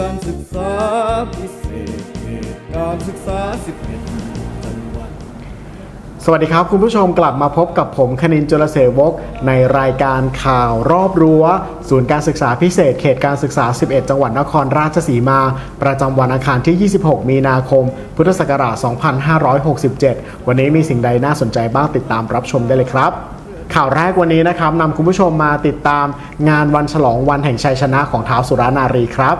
การศึกษาพิเศษเขตการศึกษา 11 จังหวัด สวัสดีครับ คุณผู้ชมกลับมาพบกับผมคณินจุลเสวกในรายการข่าวรอบรั้ว ศูนย์การศึกษาพิเศษเขตการศึกษา 11 จังหวัดนครราชสีมา ประจำวันอังคารที่ 26 มีนาคม พุทธศักราช 2567 วันนี้มีสิ่งใดน่าสนใจบ้างติดตามรับชมได้เลยครับข่าวแรกวันนี้นะครับนำคุณผู้ชมมาติดตามงานวันฉลองวันแห่งชัยชนะของท้าวสุรานารีครับ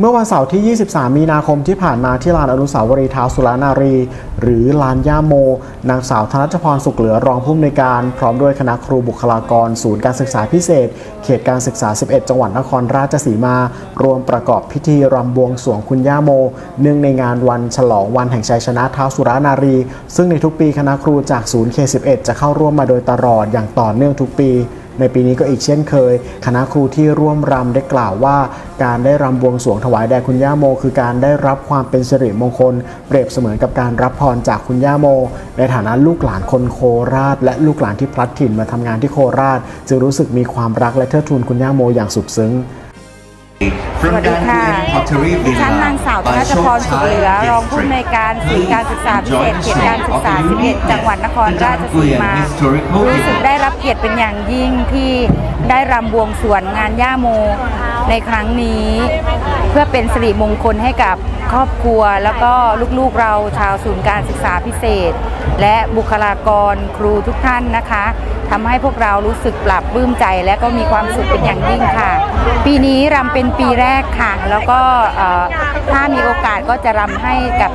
เมื่อวันเสาร์ที่ 23 มีนาคมที่ผ่านมาที่ลานอนุสาวรีย์ท้าวสุรานารี หรือลานย่าโม นางสาวธนัชพรสุขเหลือรองผู้อำนวยการ พร้อมด้วยคณะครูบุคลากร ศูนย์การศึกษาพิเศษ เขตการศึกษา 11 จังหวัดนครราชสีมา รวมประกอบพิธีรำบวงสรวงคุณย่าโม เนื่องในงานวันฉลองวันแห่งชัยชนะท้าวสุรานารี ซึ่งในทุกปีคณะครูจากศูนย์เค11 จะเข้าร่วมมาโดยตลอดอย่างต่อเนื่องทุกปี ในปีนี้ก็อีกเช่นเคย คณะครูที่ร่วมรำได้กล่าวว่า การได้รำบวงสรวงถวายแด่คุณย่าโม คือการได้รับความเป็นสิริมงคล เปรียบเสมือนกับการรับพรจากคุณย่าโม ในฐานะลูกหลานคนโคราช และลูกหลานที่พลัดถิ่นมาทำงานที่โคราช จึงรู้สึกมีความรักและเทิดทูนคุณย่าโมอย่างสุดซึ้ง สวัสดีค่ะดิฉันนางสาวธนชพรสุขเหลือรองผู้อำนวยการศูนย์การศึกษาพิเศษเขตการศึกษา 11 จังหวัดนครราชสีมา รู้สึกได้รับเกียรติเป็นอย่างยิ่งที่ได้รำบวงสรวงงานย่าโม ในครั้งนี้ เพื่อเป็นสิริมงคลให้กับครอบครัว แล้วก็ลูกๆเราชาวศูนย์การศึกษาพิเศษ และบุคลากรครูทุกท่านนะคะทำให้พวกเรารู้สึกปรับปลื้มใจและก็มีความสุขเป็นอย่างยิ่งค่ะ ปีนี้รำเป็นปีแรกค่ะ แล้วก็ถ้ามีโอกาสก็จะรำให้กับ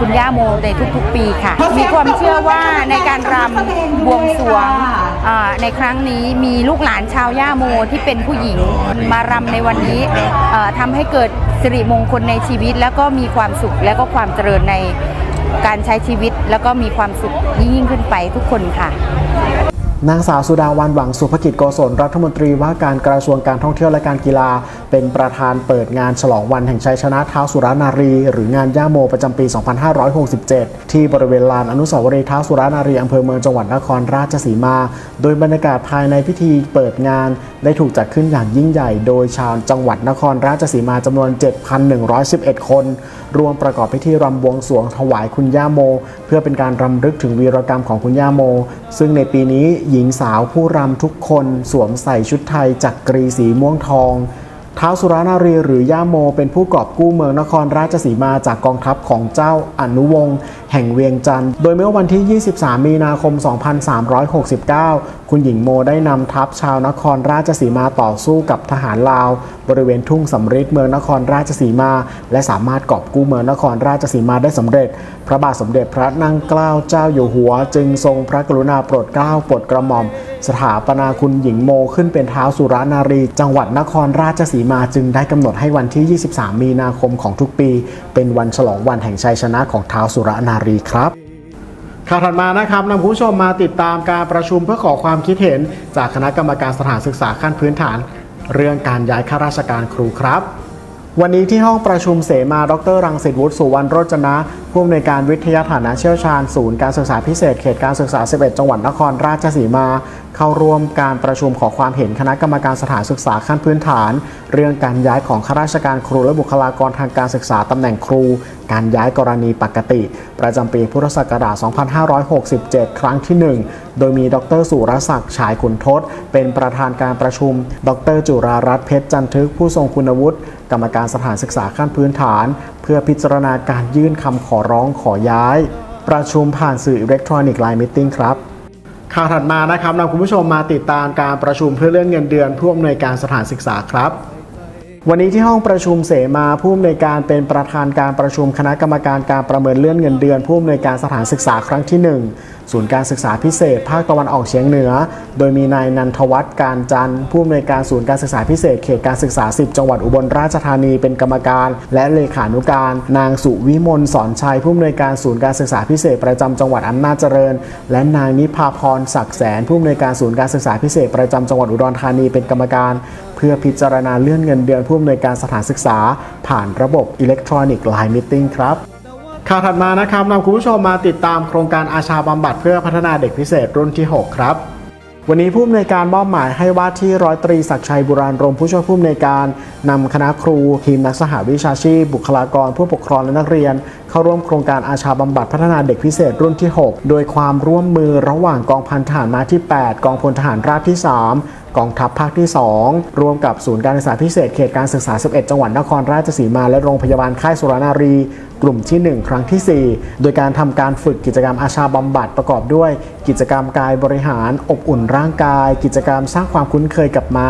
คุณย่าโมในทุกๆ ปีค่ะ มีความเชื่อว่าในการรำบวงสรวงเอ่อในครั้งนี้มีลูกหลานชาวย่าโมที่เป็นผู้หญิงมารำในวันนี้เอ่อทำให้เกิดสิริมงคลในชีวิต แล้วก็มีความสุขและก็ความเจริญในการใช้ชีวิต แล้วก็มีความสุขยิ่งๆขึ้นไปทุกคนค่ะ นางสาวสุดาวันหวังสุภกิจโกศลรัฐมนตรีว่าการกระทรวงการท่องเที่ยวและการกีฬา เป็นประธานเปิดงานฉลองวันแห่งชัยชนะเท้าวสุรานารี หรืองานย่าโมประจำปี 2567 ที่บริเวณลานอนุสาวรีย์เท้าวสุรานารีอำเภอเมืองจังหวัดนครราชสีมา โดยบรรยากาศภายในพิธีเปิดงานได้ถูกจัดขึ้นอย่างยิ่งใหญ่ โดยชาวจังหวัดนครราชสีมาจำนวน 7,111 คน รวมประกอบพิธีรำบวงสรวงถวายคุณย่าโม เพื่อเป็นการรำลึกถึงวีรกรรมของคุณย่าโม ซึ่งในปีนี้หญิงสาวผู้รำทุกคนสวมใส่ชุดไทยจักกรีสีม่วงทองท้าวสุรานารีหรือย่าโม เป็นผู้กอบกู้เมืองนครราชสีมาจากกองทัพของเจ้าอนุวงศ์แห่งเวียงจันทร์ โดยเมื่อวันที่ 23 มีนาคม 2369 คุณหญิงโมได้นำทัพชาวนครราชสีมาต่อสู้กับทหารลาว บริเวณทุ่งสำริดเมืองนครราชสีมา และสามารถกอบกู้เมืองนครราชสีมาได้สำเร็จ พระบาทสมเด็จพระนั่งเกล้าเจ้าอยู่หัว จึงทรงพระกรุณาโปรดเกล้าโปรดกระหม่อม สถาปนาคุณหญิงโมขึ้นเป็นเท้าวสุรานารี จังหวัดนครราชสีมาจึงได้กำหนดให้วันที่ 23 มีนาคมของทุกปี เป็นวันฉลองวันแห่งชัยชนะของเท้าวสุรานารีครับข่าวถัดมานะครับนำผู้ชมมาติดตามการประชุมเพื่อขอความคิดเห็น จากคณะกรรมการสถานศึกษาขั้นพื้นฐาน เรื่องการย้ายข้าราชการครูครับ วันนี้ที่ห้องประชุมเสมา ดร รังสิตวุฒิสุวรรณโรจนะ ผู้อำนวยการวิทยาฐานะเชี่ยวชาญศูนย์การศึกษาพิเศษเขตการศึกษา 11 จังหวัดนครราชสีมา เข้าร่วมการประชุมขอความเห็นคณะกรรมการสถานศึกษาขั้นพื้นฐาน เรื่องการย้ายของข้าราชการครูและบุคลากรทางการศึกษาตำแหน่งครู การย้ายกรณีปกติ ประจำปีพุทธศักราช 2567 ครั้งที่ 1 โดยมีดร สุรศักดิ์ฉายขุนทศเป็นประธานการประชุม ดร จุรารัตน์เพชรจันทึกผู้ทรงคุณวุฒิ กรรมการสถานศึกษาขั้นพื้นฐาน เพื่อพิจารณาการยื่นคำขอร้องขอย้าย ประชุมผ่านสื่ออิเล็กทรอนิกส์ไลน์มิทครับข่าวถัดมานะครับนำคุณผู้ชมมาติดตามการประชุมเพื่อเลื่อนเงินเดือนผู้อำนวยการสถานศึกษาครับ วันนี้ที่ห้องประชุมเสมาผู้อำนวยการเป็นประธานการประชุมคณะกรรมการการประเมินเลื่อนเงินเดือนผู้อำนวยการสถานศึกษาครั้งที่ 1 ศูนย์การศึกษาพิเศษ ภาคตะวันออกเฉียงเหนือ โดยมีนายนันทวัฒน์การจันทร์ผู้อำนวยการศูนย์การศึกษาพิเศษเขตการศึกษา 10 จังหวัดอุบลราชธานีเป็นกรรมการ และเลขานุการ นางสุวิมลสอนชัยผู้อำนวยการศูนย์การศึกษาพิเศษ ประจำจังหวัดอำนาจเจริญ และนางนิพาพรศักดิ์แสนผู้อำนวยการศูนย์การศึกษาพิเศษ ประจำจังหวัดอุดรธานีเป็นกรรมการ เพื่อพิจารณาเลื่อนเงินเดือนผู้อำนวยการสถานศึกษา ผ่านระบบอิเล็กทรอนิกส์ไลน์มิทครับข่าวถัดมานะครับนำคุณผู้ชมมาติดตามโครงการอาชาบำบัดเพื่อพัฒนาเด็กพิเศษรุ่นที่ 6 ครับวันนี้ผู้อำนวยการมอบหมายให้ว่าที่ร้อยตรีศักชัยบุราณรมผู้ช่วยผู้อำนวยการนำคณะครูทีมนักสหวิชาชีพ บุคลากรผู้ปกครองและนักเรียน เข้าร่วมโครงการอาชาบำบัดพัฒนาเด็กพิเศษรุ่นที่ 6 โดยความร่วมมือระหว่างกองพันทหารมาที่ 8 กองพลทหารราบที่ 3 กองทัพภาคที่ 2 รวมกับศูนย์การศึกษาพิเศษเขตการศึกษา 11 จังหวัดนครราชสีมาและโรงพยาบาลค่ายสุรนารี กลุ่มที่ 1 ครั้งที่ 4 โดยการทำการฝึกกิจกรรมอาชาบำบัดประกอบด้วย กิจกรรมกายบริหาร อบอุ่นร่างกาย กิจกรรมสร้างความคุ้นเคยกับม้า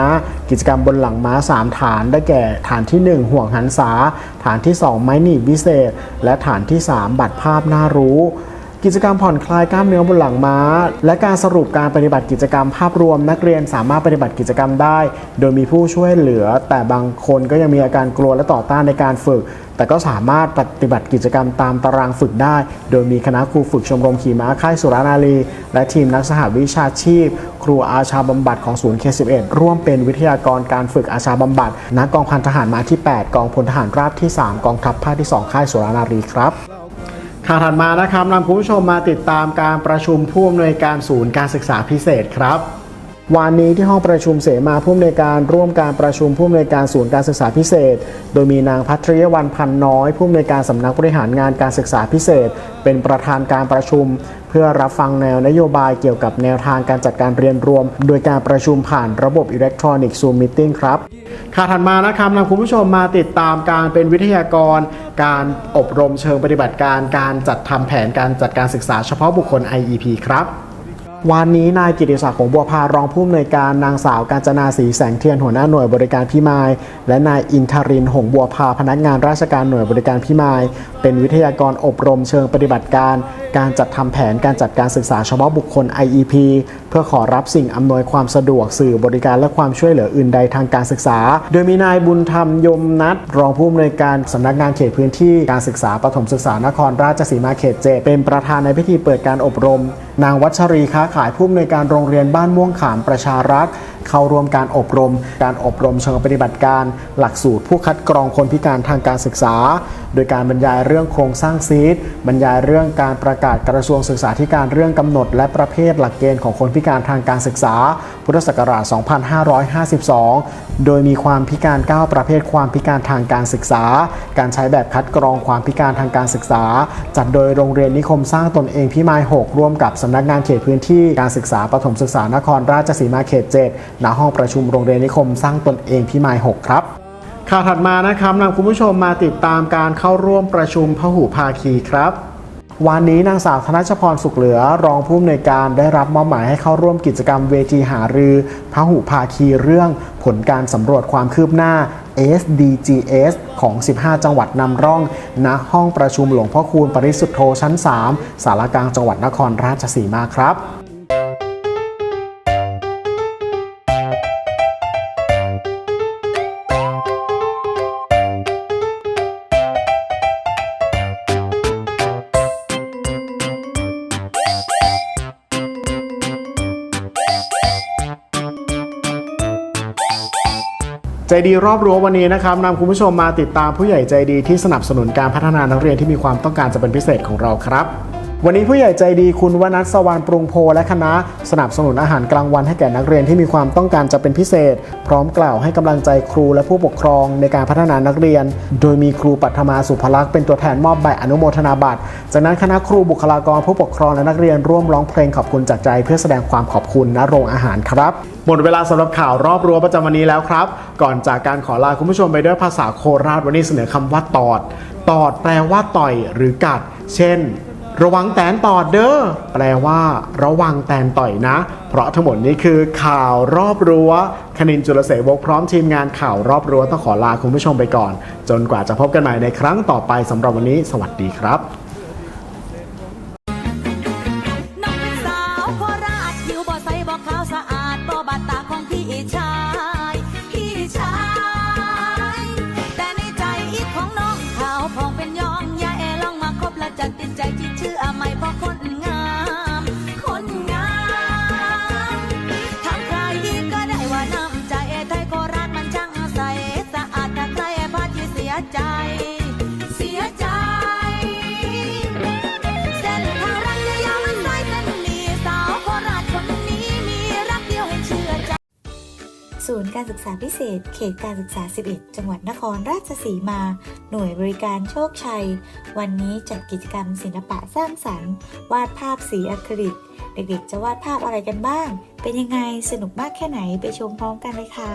กิจกรรมบนหลังม้า 3 ฐานได้แก่ ฐานที่ 1 ห่วงหันษา ฐานที่ 2 ไม้หนีบวิเศษ และฐานที่ 3 บัตรภาพน่ารู้ กิจกรรมผ่อนคลายกล้ามเนื้อบนหลังม้า และการสรุปการปฏิบัติกิจกรรมภาพรวมนักเรียนสามารถปฏิบัติกิจกรรมได้ โดยมีผู้ช่วยเหลือ แต่บางคนก็ยังมีอาการกลัวและต่อต้านในการฝึก แต่ก็สามารถปฏิบัติกิจกรรมตามตารางฝึกได้ โดยมีคณะครูฝึกชมรมขี่ม้าค่ายสุรานารีและทีมนักสหวิชาชีพ ครูอาชาบำบัดของศูนย์เค11ร่วมเป็นวิทยากรการฝึกอาชาบำบัดณกองพันทหารม้าที่ 8 กองพลทหารราบที่ 3 กองทัพภาคที่ 2 ค่ายสุรานารีครับ ข่าวถัดมานะครับนำคุณผู้ชมมาติดตามการประชุมผู้อำนวยการศูนย์การศึกษาพิเศษครับ วันนี้ที่ห้องประชุมเสมาผู้อำนวยการร่วมการประชุมผู้อำนวยการศูนย์การศึกษาพิเศษ โดยมีนางพัทริยวันพันน้อยผู้อำนวยการสำนักบริหารงานการศึกษาพิเศษ เป็นประธานการประชุม เพื่อรับฟังแนวนโยบายเกี่ยวกับแนวทางการจัดการเรียนรวม โดยการประชุมผ่านระบบอิเล็กทรอนิกส์ซูมมิ팅ครับข่าวถัดมานะครับนำคุณผู้ชมมาติดตามการเป็นวิทยากร การอบรมเชิงปฏิบัติการการจัดทำแผนการจัดการศึกษาเฉพาะบุคคล IEP ครับ วันนี้นายกิติศักดิ์หงบัวพารองผู้อำนวยการนางสาวกาญจนาศรีแสงเทียนหัวหน้าหน่วยบริการพิมาย และนายอินทรินหงบัวพาพนักงานราชการหน่วยบริการพิมาย เป็นวิทยากรอบรมเชิงปฏิบัติการ การจัดทำแผนการจัดการศึกษาเฉพาะบุคคล IEP เพื่อขอรับสิ่งอำนวยความสะดวกสื่อบริการและความช่วยเหลืออื่นใดทางการศึกษา โดยมีนายบุญธรรมยมนัทรองผู้อำนวยการสำนักงานเขตพื้นที่การศึกษาปฐมศึกษานครราชสีมาเขตเจเป็นประธานในพิธีเปิดการอบรม นางวัชรีค้าขายผู้อำนวยการโรงเรียนบ้านม่วงขามประชารักษ์ เข้าร่วมการอบรม การอบรมเชิงปฏิบัติการ หลักสูตรผู้คัดกรองคนพิการทางการศึกษา โดยการบรรยายเรื่องโครงสร้างซีดบรรยายเรื่องการประกาศกระทรวงศึกษาธิการเรื่องกำหนด และประเภทหลักเกณฑ์ของคนพิการทางการศึกษา พุทธศักราช 2552 โดยมีความพิการ 9 ประเภทความพิการทางการศึกษา การใช้แบบคัดกรองความพิการทางการศึกษา จัดโดยโรงเรียนนิคมสร้างตนเองพิมาย 6 ร่วมกับสำนักงานเขตพื้นที่การศึกษาปฐมศึกษานครราชสีมาเขต 7ณห้องประชุมโรงเรียนนิคมสร้างตนเองพิมาย 6 ครับข่าวถัดมานะครับนำคุณผู้ชมมาติดตามการเข้าร่วมประชุมพหุภาคีครับวันนี้นางสาวธนชพรสุขเหลือ รองผู้อำนวยการได้รับมอบหมายให้เข้าร่วมกิจกรรมเวทีหารือพหุภาคีเรื่องผลการสำรวจความคืบหน้า SDGs ของ 15 จังหวัดนำร่องณห้องประชุมหลวงพ่อคูณปริสุทธโธชั้น 3 สารกลางจังหวัดนครราชสีมาครับ ดีรอบรั้ววันนี้นะครับนำคุณผู้ชมมาติดตามผู้ใหญ่ใจดีที่สนับสนุนการพัฒนานักเรียนที่มีความต้องการจะเป็นพิเศษของเราครับ วันนี้ผู้ใหญ่ใจดีคุณวนัทสวรรณปรุงโพและคณะสนับสนุนอาหารกลางวันให้แก่นักเรียนที่มีความต้องการจะเป็นพิเศษ พร้อมกล่าวให้กำลังใจครูและผู้ปกครองในการพัฒนานักเรียน โดยมีครูปัทมาสุภลักษณ์เป็นตัวแทนมอบใบอนุโมทนาบัตร จากนั้นคณะครูบุคลากรผู้ปกครองและนักเรียนร่วมร้องเพลงขอบคุณจากใจเพื่อแสดงความขอบคุณณโรงอาหารครับหมดเวลาสำหรับข่าวรอบรั้วประจำวันนี้แล้วครับ ก่อนจากการขอลาคุณผู้ชมไปด้วยภาษาโคราชวันนี้เสนอคำว่าตอด ตอดแปลว่าต่อยหรือกัด เช่น ระวังแตนตอดเด้อแปลว่า ระวังแตนต่อยนะ เพราะทั้งหมดนี้คือข่าวรอบรั้วคณินจุลเสวกพร้อมทีมงานข่าวรอบรั้วต้องขอลาคุณผู้ชมไปก่อน จนกว่าจะพบกันใหม่ในครั้งต่อไปสำหรับวันนี้ สวัสดีครับ นย์การศึกษาพิเศษ เขตการศึกษา 11 จังหวัดนครราชสีมา หน่วยบริการโชคชัย วันนี้จัดกิจกรรมศิลปะสร้างสรรค์ วาดภาพสีอะคริลิก เด็กๆ จะวาดภาพอะไรกันบ้าง เป็นยังไง สนุกมากแค่ไหน ไปชมพร้อมกันเลยค่ะ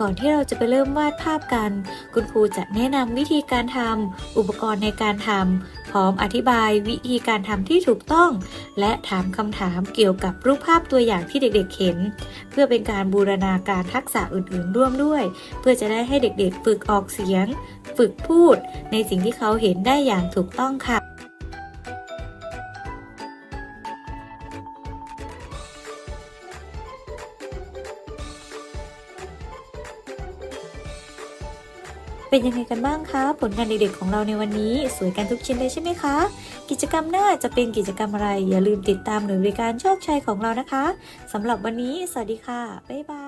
ก่อนที่เราจะไปเริ่มวาดภาพกัน คุณครูจะแนะนำวิธีการทำอุปกรณ์ในการทำพร้อมอธิบายวิธีการทำที่ถูกต้อง และถามคำถามเกี่ยวกับรูปภาพตัวอย่างที่เด็กๆเห็น เพื่อเป็นการบูรณาการทักษะอื่นๆ ร่วมด้วย เพื่อจะได้ให้เด็กๆ ฝึกออกเสียง ฝึกพูด ในสิ่งที่เขาเห็นได้อย่างถูกต้องค่ะ เป็นยังไงกันบ้างคะ ผลงานเด็กๆของเราในวันนี้ สวยกันทุกชิ้นเลยใช่ไหมคะ กิจกรรมหน้าจะเป็นกิจกรรมอะไร อย่าลืมติดตามหน่วยบริการโชคชัยของเรานะคะสำหรับวันนี้ สวัสดีค่ะ บ๊ายบาย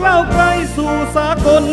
สร้าวัตกล้าวไกลสู่สากล